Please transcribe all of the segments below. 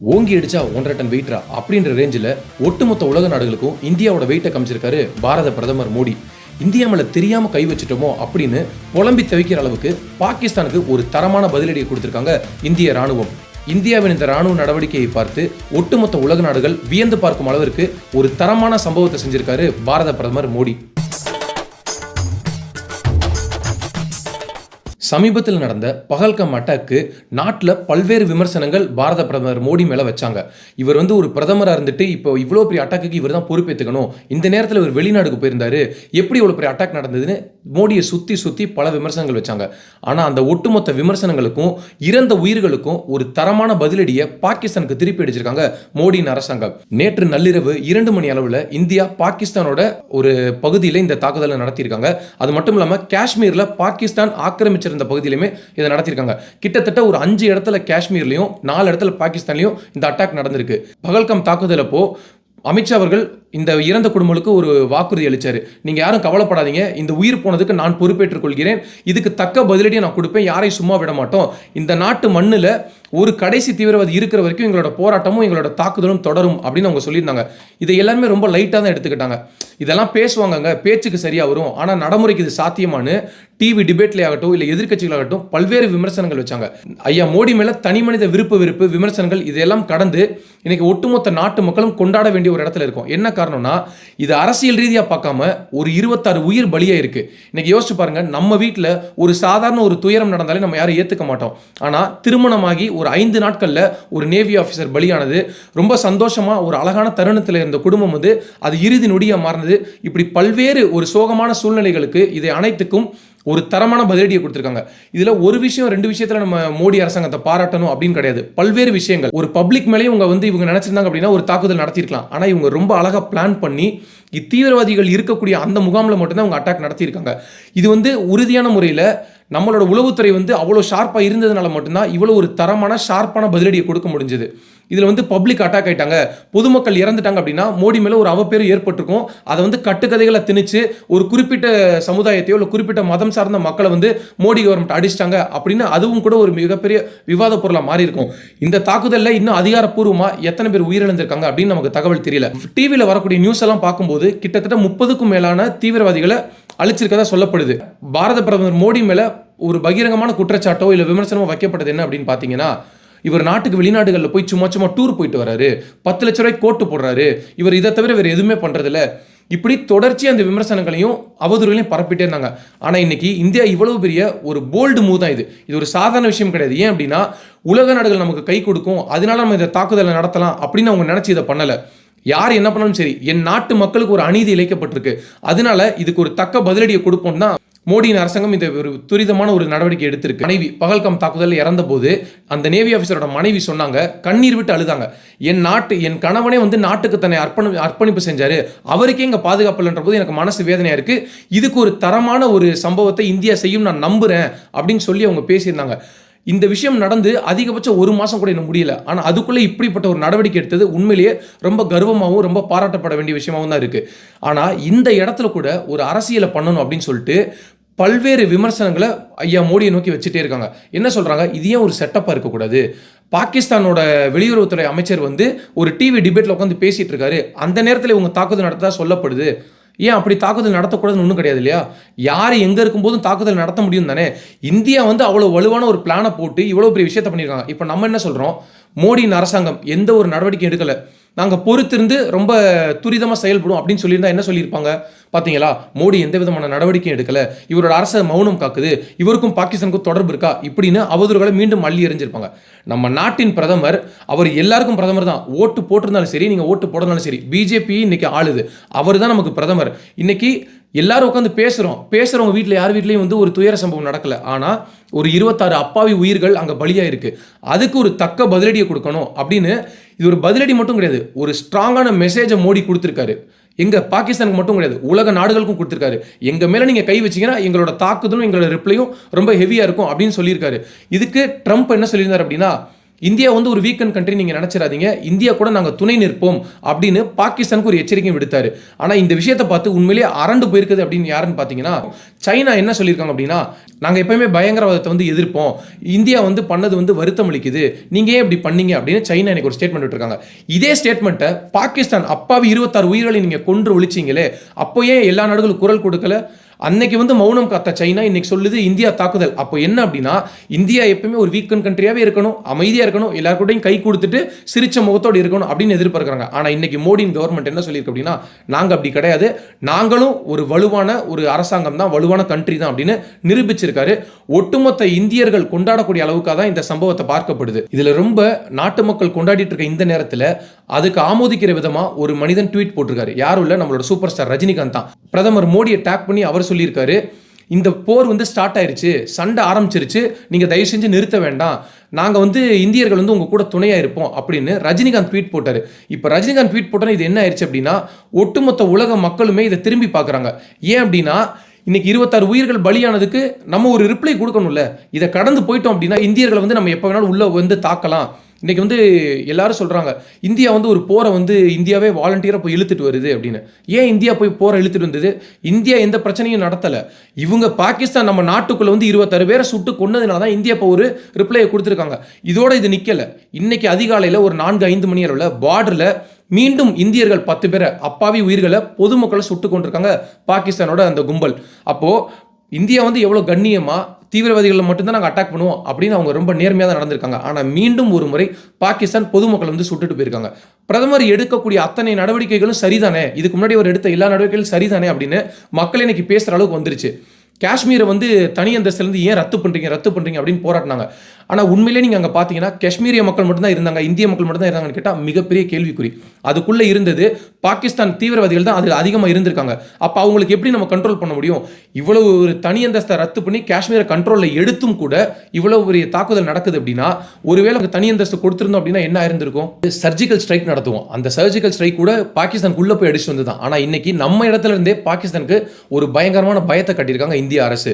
ஓங்கி அடிச்சா ஒன்றரை டன் வெயிட்ரா அப்படின்ற ரேஞ்சில் ஒட்டுமொத்த உலக நாடுகளுக்கும் இந்தியாவோட வெயிட்டை காமிச்சிருக்காரு பாரத பிரதமர் மோடி. இந்தியா மேல தெரியாம கை வச்சுட்டோமோ அப்படின்னு புலம்பி தவிக்கிற அளவுக்கு பாகிஸ்தானுக்கு ஒரு தரமான பதிலடியை கொடுத்துருக்காங்க இந்திய ராணுவம். இந்தியாவின் இந்த ராணுவ நடவடிக்கையை பார்த்து ஒட்டுமொத்த உலக நாடுகள் வியந்து பார்க்கும் அளவிற்கு ஒரு தரமான சம்பவத்தை செஞ்சிருக்காரு பாரத பிரதமர் மோடி. சமீபத்தில் நடந்த பகல்கம் அட்டாக்கு நாட்டில் பல்வேறு விமர்சனங்கள் பாரத பிரதமர் மோடி மேலே வச்சாங்க. இவர் வந்து ஒரு பிரதமராக இருந்துட்டு இப்போ இவ்வளோ பெரிய அட்டாக்கு இவர் தான் பொறுப்பேற்றுக்கணும் இந்த நேரத்தில் இவர் வெளிநாடுக்கு போயிருந்தாரு. எப்படி இவ்வளோ பெரிய அட்டாக் நடந்ததுன்னு மோடியை சுற்றி சுற்றி பல விமர்சனங்கள் வச்சாங்க. ஆனால் அந்த ஒட்டுமொத்த விமர்சனங்களுக்கும் இறந்த உயிர்களுக்கும் ஒரு தரமான பதிலடியை பாகிஸ்தானுக்கு திருப்பி அடிச்சிருக்காங்க மோடியின் அரசாங்கம். நேற்று நள்ளிரவு இரண்டு மணி அளவில் இந்தியா பாகிஸ்தானோட ஒரு பகுதியில் இந்த தாக்குதலை நடத்தியிருக்காங்க. அது மட்டும் இல்லாமல் காஷ்மீரில் பாகிஸ்தான் ஆக்கிரமிச்சிருந்த பகுதியிலுமே இதை நடத்தியிருக்காங்க. கிட்டத்தட்ட ஒரு அஞ்சு இடத்துல காஷ்மீர்லையும் நாலு இடத்துல பாகிஸ்தான்லையும் இந்த அட்டாக் நடந்திருக்கு. பகல்கம் தாக்குதலப்போ அமித்ஷா அவர்கள் இந்த இறந்த குடும்பங்களுக்கு ஒரு வாக்குறுதி அளிச்சாரு. நீங்கள் யாரும் கவலைப்படாதீங்க. இந்த உயிர் போனதுக்கு நான் பொறுப்பேற்றுக் கொள்கிறேன் இதுக்கு தக்க பதிலடியை நான் கொடுப்பேன். யாரையும் சும்மா விட மாட்டோம். இந்த நாட்டு மண்ணில் ஒரு கடைசி தீவிரவாதி இருக்கிற வரைக்கும் எங்களோட போராட்டமும் எங்களோட தாக்குதலும் தொடரும் அப்படின்னு அவங்க சொல்லியிருந்தாங்க. இதை எல்லாருமே ரொம்ப லைட்டாக தான் எடுத்துக்கிட்டாங்க. இதெல்லாம் பேசுவாங்கங்க பேச்சுக்கு சரியாக வரும். ஆனால் நடைமுறைக்கு இது சாத்தியமானு டிவி டிபேட்ல ஆகட்டும் இல்லை எதிர்க்கட்சிகளாகட்டும் பல்வேறு விமர்சனங்கள் வச்சாங்க. ஐயா மோடி மேலே தனி மனித விருப்ப வெறுப்பு விமர்சனங்கள் இதெல்லாம் கடந்து இன்னைக்கு ஒட்டுமொத்த நாட்டு மக்களும் கொண்டாட வேண்டிய ஒரு இடத்துல இருக்கும். என்ன காரணம்னா இது அரசியல் ரீதியாக பார்க்காம ஒரு இருபத்தாறு உயிர் பலியா இருக்கு. இன்னைக்கு யோசிச்சு பாருங்க நம்ம வீட்டில் ஒரு சாதாரண ஒரு துயரம் நடந்தாலே நம்ம யாரும் ஏத்துக்க மாட்டோம். ஆனால் திருமணமாகி ஒரு ஐந்து நாட்களில் ஒரு நேவி ஆஃபீஸர் பலியானது. ரொம்ப சந்தோஷமாக ஒரு அழகான தருணத்தில் இருந்த குடும்பம் வந்து அது இறுதி நொடியாக மாறினது. இப்படி பல்வேறு ஒரு சோகமான சூழ்நிலைகளுக்கு இதை அனைத்துக்கும் ஒரு தரமான பதிலடியை கொடுத்துருக்காங்க. இதில் ஒரு விஷயம் ரெண்டு விஷயத்தில் நம்ம மோடி அரசாங்கத்தை பாராட்டணும் அப்படின்னு கிடையாது. பல்வேறு விஷயங்கள். ஒரு பப்ளிக் மேலேயும் இவங்க வந்து இவங்க நினச்சிருந்தாங்க அப்படின்னா ஒரு தாக்குதல் நடத்தியிருக்கலாம். ஆனால் இவங்க ரொம்ப அழகாக பிளான் பண்ணி இத்தீவிரவாதிகள் இருக்கக்கூடிய அந்த முகாமில் மட்டும்தான் அவங்க அட்டாக் நடத்தியிருக்காங்க. இது வந்து உறுதியான முறையில் நம்மளோட உளவுத்துறை வந்து அவ்வளோ ஷார்ப்பாக இருந்ததுனால மட்டும்தான் இவ்வளோ ஒரு தரமான ஷார்ப்பான பதிலடியை கொடுக்க முடிஞ்சது. இதில் வந்து பப்ளிக் அட்டாக் ஆயிட்டாங்க. பொதுமக்கள் இறந்துட்டாங்க அப்படின்னா மோடி மேலே ஒரு அவப்பேறு ஏற்பட்டிருக்கும். அதை வந்து கட்டுக்கதைகளை திணிச்சு ஒரு குறிப்பிட்ட சமுதாயத்தையோ இல்லை குறிப்பிட்ட மதம் சார்ந்த மக்களை வந்து மோடி கவர்மெண்ட் அடிச்சிட்டாங்க அப்படின்னு அதுவும் கூட ஒரு மிகப்பெரிய விவாத பொருளாக மாறி இருக்கும் இந்த தாக்குதலில் இன்னும் அதிகாரப்பூர்வமாக எத்தனை பேர் உயிரிழந்திருக்காங்க அப்படின்னு நமக்கு தகவல் தெரியல. டிவியில் வரக்கூடிய நியூஸ் எல்லாம் பார்க்கும்போது கிட்டத்தட்ட முப்பதுக்கும் மேலான தீவிரவாதிகளை அழிச்சிருக்கதா சொல்லப்படுது. பாரத பிரதமர் மோடி மேலே ஒரு பகிரங்கமான குற்றச்சாட்டோ இல்லை விமர்சனமோ வைக்கப்பட்டது என்ன அப்படின்னு பார்த்தீங்கன்னா இவர் நாட்டுக்கு வெளிநாடுகளில் போய் சும்மா சும்மா டூர் போயிட்டு வராரு. பத்து லட்ச ரூபாய்க்கு கோட்டு போடுறாரு. இவர் இதை தவிர வேறு எதுவுமே பண்ணுறதில்ல இப்படி தொடர்ச்சி அந்த விமர்சனங்களையும் அவதூறுகளையும் பரப்பிட்டே இருந்தாங்க. ஆனால் இன்னைக்கு இந்தியா இவ்வளவு பெரிய ஒரு போல்டு மூவ் தான் இது. இது ஒரு சாதாரண விஷயம் கிடையாது. ஏன் அப்படின்னா உலக நாடுகள் நமக்கு கை கொடுக்கும். அதனால நம்ம இதை தாக்குதலை நடத்தலாம் அப்படின்னு அவங்க நினச்சி இதை பண்ணலை. யார் என்ன பண்ணாலும் சரி என் நாட்டு மக்களுக்கு ஒரு அநீதி இழைக்கப்பட்டிருக்கு. அதனால இதுக்கு ஒரு தக்க பதிலடியை கொடுப்போம் தான் மோடியின் அரசாங்கம் இந்த ஒரு துரிதமான ஒரு நடவடிக்கை எடுத்திருக்கு. மனைவி பகல்காம் தாக்குதலில் இறந்தபோது அந்த நேவி ஆஃபீஸரோட மனைவி சொன்னாங்க கண்ணீர் விட்டு அழுதாங்க. என் நாட்டு என் கணவனே வந்து நாட்டுக்கு தன்னை அர்ப்பணி அர்ப்பணிப்பு செஞ்சாரு. அவருக்கே இங்கே பாதுகாப்பு இல்லைன்ற போது எனக்கு மனசு வேதனையாக இருக்கு. இதுக்கு ஒரு தரமான ஒரு சம்பவத்தை இந்தியா செய்யும் நான் நம்புறேன் அப்படின்னு சொல்லி அவங்க பேசியிருந்தாங்க. இந்த விஷயம் நடந்து அதிகபட்சம் ஒரு மாதம் கூட இன்னும் முடியல. ஆனால் அதுக்குள்ளே இப்படிப்பட்ட ஒரு நடவடிக்கை எடுத்தது உண்மையிலேயே ரொம்ப கர்வமாகவும் ரொம்ப பாராட்டப்பட வேண்டிய விஷயமாகவும் தான் இருக்குது ஆனால் இந்த இடத்துல கூட ஒரு அரசியலை பண்ணணும் அப்படின்னு சொல்லிட்டு பல்வேறு விமர்சனங்களை ஐயா மோடியை நோக்கி வச்சுட்டே இருக்காங்க. என்ன சொல்கிறாங்க இது ஏன் ஒரு செட்டப்பாக இருக்கக்கூடாது? பாகிஸ்தானோட வெளியுறவுத்துறை அமைச்சர் வந்து ஒரு டிவி டிபேட்டில் உட்காந்து பேசிகிட்டு இருக்காரு. அந்த நேரத்தில் இவங்க தாக்குதல் நடத்ததாக சொல்லப்படுது. ஏன் அப்படி தாக்குதல் நடத்தக்கூடாதுன்னு ஒன்றும் கிடையாது இல்லையா? யார் எங்கே இருக்கும்போதும் தாக்குதல் நடத்த முடியும் தானே? இந்தியா வந்து அவ்வளோ வலுவான ஒரு பிளானை போட்டு இவ்வளோ பெரிய விஷயத்தை பண்ணியிருக்காங்க. இப்போ நம்ம என்ன சொல்கிறோம் மோடியின் அரசாங்கம் எந்த ஒரு நடவடிக்கையும் எடுக்கலை. நாங்கள் பொறுத்திருந்து ரொம்ப துரிதமாக செயல்படும் அப்படின்னு சொல்லியிருந்தா என்ன சொல்லியிருப்பாங்க? பார்த்தீங்களா மோடி எந்த விதமான நடவடிக்கையும் எடுக்கலை. இவரோட அரசை மௌனம் காக்குது. இவருக்கும் பாகிஸ்தானுக்கும் தொடர்பு இருக்கா? இப்படின்னு அவதூறுகளை மீண்டும் அள்ளி எறிஞ்சிருப்பாங்க. நம்ம நாட்டின் பிரதமர் அவர் எல்லாருக்கும் பிரதமர் தான். ஓட்டு போட்டிருந்தாலும் சரி நீங்கள் ஓட்டு போடனாலும் சரி பிஜேபி இன்னைக்கு ஆளுது. அவர் தான் நமக்கு பிரதமர். இன்னைக்கு எல்லாரும் உட்காந்து பேசுகிறோம் பேசுகிறவங்க வீட்டில் யார் வீட்லேயும் வந்து ஒரு துயர சம்பவம் நடக்கலை. ஆனால் ஒரு இருபத்தாறு அப்பாவி உயிர்கள் அங்கே பலியாக இருக்குது அதுக்கு ஒரு தக்க பதிலடியை கொடுக்கணும் அப்படின்னு இது ஒரு பதிலடி மட்டும் கிடையாது. ஒரு ஸ்ட்ராங்கான மெசேஜை மோடி கொடுத்துருக்காரு. எங்கள் பாகிஸ்தானுக்கு மட்டும் கிடையாது. உலக நாடுகளுக்கும் கொடுத்துருக்காரு. எங்கள் மேலே நீங்கள் கை வச்சிங்கன்னா எங்களோட தாக்குதலும் எங்களோட ரிப்ளையும் ரொம்ப ஹெவியாக இருக்கும் அப்படின்னு சொல்லியிருக்காரு. இதுக்கு ட்ரம்ப் என்ன சொல்லியிருந்தார் அப்படின்னா இந்தியா வந்து ஒரு வீக்கன் கண்ட்ரி நீங்கள் நினச்சிடாதீங்க. இந்தியா கூட நாங்கள் துணை நிற்போம் அப்படின்னு பாகிஸ்தானுக்கு ஒரு எச்சரிக்கை விடுத்தாரு. ஆனால் இந்த விஷயத்தை பார்த்து உண்மையிலேயே அரண்டு போயிருக்குது அப்படின்னு யாருன்னு பார்த்தீங்கன்னா சைனா என்ன சொல்லியிருக்காங்க அப்படின்னா நாங்கள் எப்பயுமே பயங்கரவாதத்தை வந்து எதிர்ப்போம். இந்தியா வந்து பண்ணது வந்து வருத்தம் அளிக்குது. நீங்க ஏன் இப்படி பண்ணீங்க அப்படின்னு சைனா எனக்கு ஒரு ஸ்டேட்மெண்ட் விட்டுருக்காங்க. இதே ஸ்டேட்மெண்ட்டை பாகிஸ்தான் அப்பாவி இருபத்தாறு உயிர்களை நீங்கள் கொன்று ஒழிச்சீங்களே அப்போ ஏன் எல்லா நாடுகளும் குரல் கொடுக்கல? அன்னைக்கு வந்து மௌனம் காத்த சைனா இன்னைக்கு சொல்லுது இந்தியா தாக்குதல். அப்போ என்ன அப்படின்னா இந்தியா எப்பவுமே ஒரு வீக்கன் கண்ட்ரியாவே இருக்கணும் அமைதியாக இருக்கணும் எல்லாருக்கூடையும் கை கொடுத்துட்டு சிரிச்ச முகத்தோடு இருக்கணும் அப்படின்னு எதிர்பார்க்குறாங்க. ஆனால் இன்னைக்கு மோடியின் கவர்மெண்ட் என்ன சொல்லியிருக்கு அப்படின்னா நாங்கள் அப்படி கிடையாது. நாங்களும் ஒரு வலுவான ஒரு அரசாங்கம் தான் வலுவான கண்ட்ரி தான் அப்படின்னு நிரூபிச்சிருக்காரு. ஒட்டுமொத்த இந்தியர்கள் கொண்டாடக்கூடிய அளவுக்காக தான் இந்த சம்பவத்தை பார்க்கப்படுது. இதில் ரொம்ப நாட்டு மக்கள் கொண்டாடிட்டு இருக்க இந்த நேரத்தில் அதுக்கு ஆமோதிக்கிற விதமாக ஒரு மனிதன் ட்வீட் போட்டிருக்காரு. யாரும் இல்லை நம்மளோட சூப்பர் ஸ்டார் ரஜினிகாந்த் தான். பிரதமர் மோடியை டேக் பண்ணி அவர் சொல்லியிருக்காரு. இந்த போர் வந்து ஸ்டார்ட் ஆயிருச்சு. சண்டை ஆரம்பிச்சிருச்சு. நீங்க தயவு செஞ்சு நிறுத்த வேண்டாம். நாங்க வந்து இந்தியர்கள் வந்து உங்க கூட துணையா இருப்போம் அப்படின்னு ரஜினிகாந்த் ட்வீட் போட்டாரு. இப்போ ரஜினிகாந்த் ட்வீட் போட்டோன்னா இது என்ன ஆயிடுச்சு அப்படின்னா ஒட்டுமொத்த உலக மக்களுமே இதை திரும்பி பார்க்குறாங்க. ஏன் அப்படின்னா இன்னைக்கு இருபத்தாறு உயிர்கள் பலியானதுக்கு நம்ம ஒரு ரிப்ளை கொடுக்கணும்ல. இதை கடந்து போயிட்டோம் அப்படின்னா இந்தியர்களை வந்து நம்ம எப்போ வேணாலும் உள்ளே வந்து தாக்கலாம். இன்றைக்கி வந்து எல்லாரும் சொல்கிறாங்க இந்தியா வந்து ஒரு போரை வந்து இந்தியாவே வாலண்டியராக போய் இழுத்துட்டு வருது அப்படின்னு. ஏன் இந்தியா போய் போரை இழுத்துட்டு வந்தது? இந்தியா எந்த பிரச்சனையும் நடத்தலை. இவங்க பாகிஸ்தான் நம்ம நாட்டுக்குள்ளே வந்து இருபத்தாறு பேரை சுட்டு கொண்டதுனால தான் இந்தியா இப்போ ஒரு ரிப்ளையை கொடுத்துருக்காங்க. இதோட இது நிற்கலை இன்றைக்கி அதிகாலையில் ஒரு நான்கு ஐந்து மணி அளவில் பார்டரில் மீண்டும் இந்தியர்கள் பத்து பேரை அப்பாவி உயிர்களை பொதுமக்களை சுட்டு கொண்டிருக்காங்க பாகிஸ்தானோட அந்த கும்பல். அப்போது இந்தியா வந்து எவ்வளோ கண்ணியமாக தீவிரவாதிகளை மட்டும்தான் நாங்கள் அட்டாக் பண்ணுவோம் அப்படின்னு அவங்க ரொம்ப நேர்மையாக தான் நடந்திருக்காங்க. ஆனால் மீண்டும் ஒரு முறை பாகிஸ்தான் பொதுமக்கள் வந்து சுட்டுட்டு போயிருக்காங்க. பிரதமர் எடுக்கக்கூடிய அத்தனை நடவடிக்கைகளும் சரிதானே? இதுக்கு முன்னாடி அவர் எடுத்த எல்லா நடவடிக்கைகளும் சரிதானே அப்படின்னு மக்கள் இன்னைக்கு பேசுகிற அளவுக்கு வந்துருச்சு. காஷ்மீரை வந்து தனி அந்தஸ்துலேருந்து ஏன் ரத்து பண்ணுறீங்க ரத்து பண்ணுறீங்க அப்படின்னு போராட்டினாங்க ஆனால் உண்மையிலே நீங்கள் அங்கே பார்த்தீங்கன்னா காஷ்மீரிய மக்கள் மட்டும்தான் இருந்தாங்க இந்திய மக்கள் மட்டும்தான் இருந்தாங்கன்னு கேட்டால் மிகப்பெரிய கேள்விக்குறி. அதுக்குள்ளே இருந்தது பாகிஸ்தான் தீவிரவாதிகள் தான் அதில் அதிகமாக இருந்திருக்காங்க. அப்போ அவங்களுக்கு எப்படி நம்ம கண்ட்ரோல் பண்ண முடியும்? இவ்வளவு ஒரு தனி அந்தஸ்தை ரத்து பண்ணி காஷ்மீரை கண்ட்ரோலில் எடுத்தும் கூட இவ்வளவு பெரிய தாக்குதல் நடக்குது அப்படின்னா ஒருவேளை அங்கே தனி அந்தஸ்து கொடுத்துருந்தோம் அப்படின்னா என்ன ஆயிருந்திருக்கும்? சர்ஜிக்கல் ஸ்ட்ரைக் நடத்துவோம். அந்த சர்ஜிக்கல் ஸ்ட்ரைக் கூட பாகிஸ்தானுக்குள்ளே போய் அடிச்சு வந்து தான் ஆனால் இன்னைக்கு நம்ம இடத்துல இருந்தே பாகிஸ்தானுக்கு ஒரு பயங்கரமான பயத்தை கட்டியிருக்காங்க இந்திய அரசு.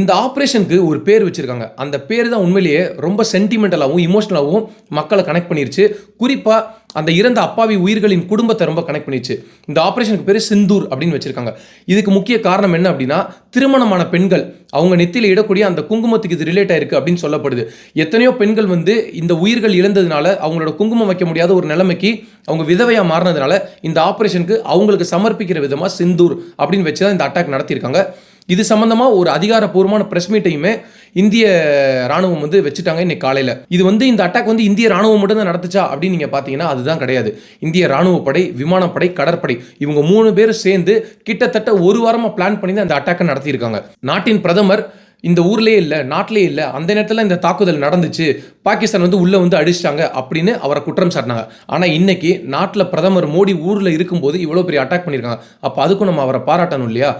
இந்த ஆப்ரேஷனுக்கு ஒரு பேர் வச்சிருக்காங்க. அந்த பேர் தான் உண்மையிலேயே ரொம்ப சென்டிமெண்டலாகவும் இமோஷனலாகவும் மக்களை கனெக்ட் பண்ணிருச்சு. குறிப்பாக அந்த இறந்த அப்பாவி உயிர்களின் குடும்பத்தை ரொம்ப கனெக்ட் பண்ணிடுச்சு இந்த ஆப்ரேஷனுக்கு பேர் சிந்தூர் அப்படின்னு வச்சுருக்காங்க. இதுக்கு முக்கிய காரணம் என்ன அப்படின்னா திருமணமான பெண்கள் அவங்க நெத்தியில் இடக்கூடிய அந்த குங்குமத்துக்கு இது ரிலேட் ஆயிருக்கு அப்படின்னு சொல்லப்படுது. எத்தனையோ பெண்கள் வந்து இந்த உயிர்கள் இழந்ததுனால அவங்களோட குங்குமம் வைக்க முடியாத ஒரு நிலைமைக்கு அவங்க விதவையாக மாறினதுனால இந்த ஆப்ரேஷனுக்கு அவங்களுக்கு சமர்ப்பிக்கிற விதமாக சிந்தூர் அப்படின்னு வச்சு தான் இந்த அட்டாக் நடத்தியிருக்காங்க. இது சம்மந்தமாக ஒரு அதிகாரப்பூர்வமான ப்ரெஸ் மீட்டையுமே இந்திய ராணுவம் வந்து வச்சுட்டாங்க இன்னைக்கு காலையில். இது வந்து இந்த அட்டாக் வந்து இந்திய ராணுவம் மட்டும் தான் நடத்துச்சா அப்படின்னு நீங்க பார்த்தீங்கன்னா அதுதான் கிடையாது. இந்திய ராணுவ படை விமானப்படை கடற்படை இவங்க மூணு பேரும் சேர்ந்து கிட்டத்தட்ட ஒரு வாரமாக பிளான் பண்ணி தான் இந்த அட்டாக்கை நடத்தியிருக்காங்க. நாட்டின் பிரதமர் இந்த ஊர்லேயே இல்லை நாட்டிலேயே இல்லை அந்த நேரத்தில் இந்த தாக்குதல் நடந்துச்சு பாகிஸ்தான் வந்து உள்ளே வந்து அடிச்சிட்டாங்க அப்படின்னு அவரை குற்றம் சாட்டினாங்க. ஆனால் இன்னைக்கு நாட்டில் பிரதமர் மோடி ஊரில் இருக்கும்போது இவ்வளோ பெரிய அட்டாக் பண்ணியிருக்காங்க. அப்போ அதுக்கும் நம்ம அவரை பாராட்டணும் இல்லையா?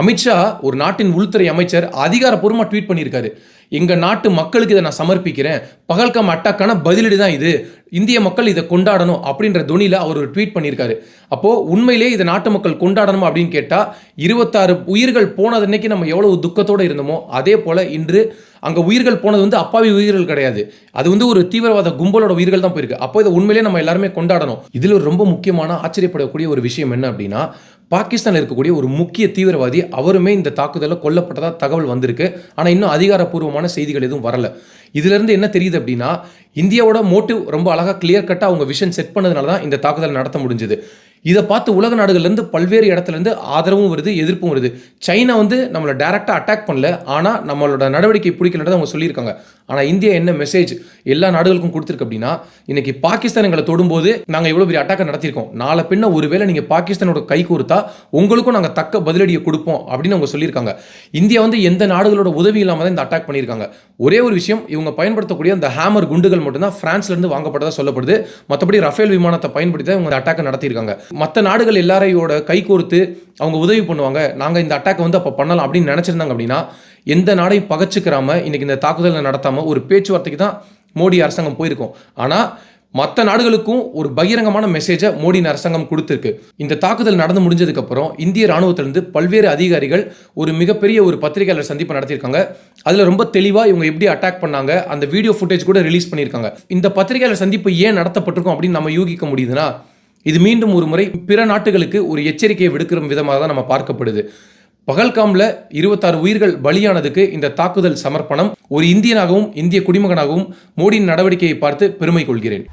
அமித்ஷா ஒரு நாட்டின் உள்துறை அமைச்சர் அதிகாரப்பூர்வமாக ட்வீட் பண்ணியிருக்காரு. எங்கள் நாட்டு மக்களுக்கு இதை நான் சமர்ப்பிக்கிறேன். பகல்காம் அட்டாக்கான பதிலடி தான் இது. இந்திய மக்கள் இதை கொண்டாடணும் அப்படின்ற துணியில் அவர் ஒரு ட்வீட் பண்ணியிருக்காரு. அப்போது உண்மையிலே இதை நாட்டு மக்கள் கொண்டாடணும் அப்படின்னு கேட்டால் இருபத்தாறு உயிர்கள் போனதன்னைக்கு நம்ம எவ்வளவு துக்கத்தோடு இருந்தோமோ அதே போல் இன்று அங்கே உயிர்கள் போனது வந்து அப்பாவி உயிர்கள் கிடையாது. அது வந்து ஒரு தீவிரவாத கும்பலோட உயிர்கள் தான் போயிருக்கு. அப்போ இதை உண்மையிலே நம்ம எல்லாருமே கொண்டாடணும். இதில் ரொம்ப முக்கியமான ஆச்சரியப்படக்கூடிய ஒரு விஷயம் என்ன அப்படின்னா பாகிஸ்தானில் இருக்கக்கூடிய ஒரு முக்கிய தீவிரவாதி அவருமே இந்த தாக்குதலில் கொல்லப்பட்டதாக தகவல் வந்திருக்கு. ஆனால் இன்னும் அதிகாரப்பூர்வமான செய்திகள் எதுவும் வரல. இதிலிருந்து என்ன தெரியுது அப்படின்னா இந்தியாவோட மோட்டிவ் ரொம்ப அழகாக கிளியர் கட்டாக அவங்க விஷன் செட் பண்ணதுனால தான் இந்த தாக்குதல் நடத்த முடிஞ்சது. இதை பார்த்து உலக நாடுகள்லேருந்து பல்வேறு இடத்துலேருந்து ஆதரவும் வருது எதிர்ப்பும் வருது. சைனா வந்து நம்மளை டேரெக்டாக அட்டாக் பண்ணல ஆனால் நம்மளோட நடவடிக்கை பிடிக்கலன்றதை அவங்க சொல்லியிருக்காங்க. ஆனால் இந்தியா என்ன மெசேஜ் எல்லா நாடுகளுக்கும் கொடுத்துருக்கு அப்படின்னா இன்னைக்கு பாகிஸ்தான் எங்களை தொடும்போது நாங்கள் இவ்வளோ பெரிய அட்டாக்கை நடத்தியிருக்கோம். நாளை பின்ன ஒருவேளை நீங்கள் பாகிஸ்தானோட கை கொடுத்தா உங்களுக்கும் நாங்கள் தக்க பதிலடியை கொடுப்போம் அப்படின்னு அவங்க சொல்லியிருக்காங்க. இந்தியா வந்து எந்த நாடுகளோட உதவி இல்லாமல் தான் இந்த அட்டாக் பண்ணியிருக்காங்க. ஒரே ஒரு விஷயம் இவங்க பயன்படுத்தக்கூடிய அந்த ஹேமர் குண்டுகள் மட்டும்தான் ஃப்ரான்ஸ்லேருந்து வாங்கப்பட்டதாக சொல்லப்படுது. மற்றபடி ரஃபேல் விமானத்தை பயன்படுத்தி தான் இவங்க அட்டாக்கை நடத்தியிருக்காங்க. மற்ற நாடுகள் எல்லாரையோட கை கோர்த்து அவங்க உதவி பண்ணுவாங்க. நாங்கள் இந்த அட்டாக்கை வந்து அப்போ பண்ணலாம் அப்படின்னு நினச்சிருந்தாங்க அப்படின்னா எந்த நாடையும் பகச்சுக்கிறாம இன்றைக்கி இந்த தாக்குதலை நடத்தாமல் ஒரு பேச்சுவார்த்தைக்கு தான் மோடி அரசாங்கம் போயிருக்கோம். ஆனால் மற்ற நாடுகளுக்கும் ஒரு பகிரங்கமான மெசேஜை மோடியின் அரசாங்கம் கொடுத்துருக்கு. இந்த தாக்குதல் நடந்து முடிஞ்சதுக்கப்புறம் இந்திய ராணுவத்திலிருந்து பல்வேறு அதிகாரிகள் ஒரு மிகப்பெரிய ஒரு பத்திரிகையாளர் சந்திப்பு நடத்தியிருக்காங்க. அதில் ரொம்ப தெளிவாக இவங்க எப்படி அட்டாக் பண்ணாங்க அந்த வீடியோ ஃபுட்டேஜ் கூட ரிலீஸ் பண்ணியிருக்காங்க. இந்த பத்திரிகையாளர் சந்திப்பு ஏன் நடத்தப்பட்டிருக்கும் அப்படின்னு நம்ம யூகிக்க முடியுதுன்னா இது மீண்டும் ஒரு முறை பிற நாட்டுகளுக்கு ஒரு எச்சரிக்கையை விடுக்கிற விதமாக தான் நம்ம பார்க்கப்படுது. பகல்காமில் இருபத்தாறு உயிர்கள் பலியானதுக்கு இந்த தாக்குதல் சமர்ப்பணம் ஒரு இந்தியனாகவும் இந்திய குடிமகனாகவும் மோடியின் நடவடிக்கையை பார்த்து பெருமை கொள்கிறேன்.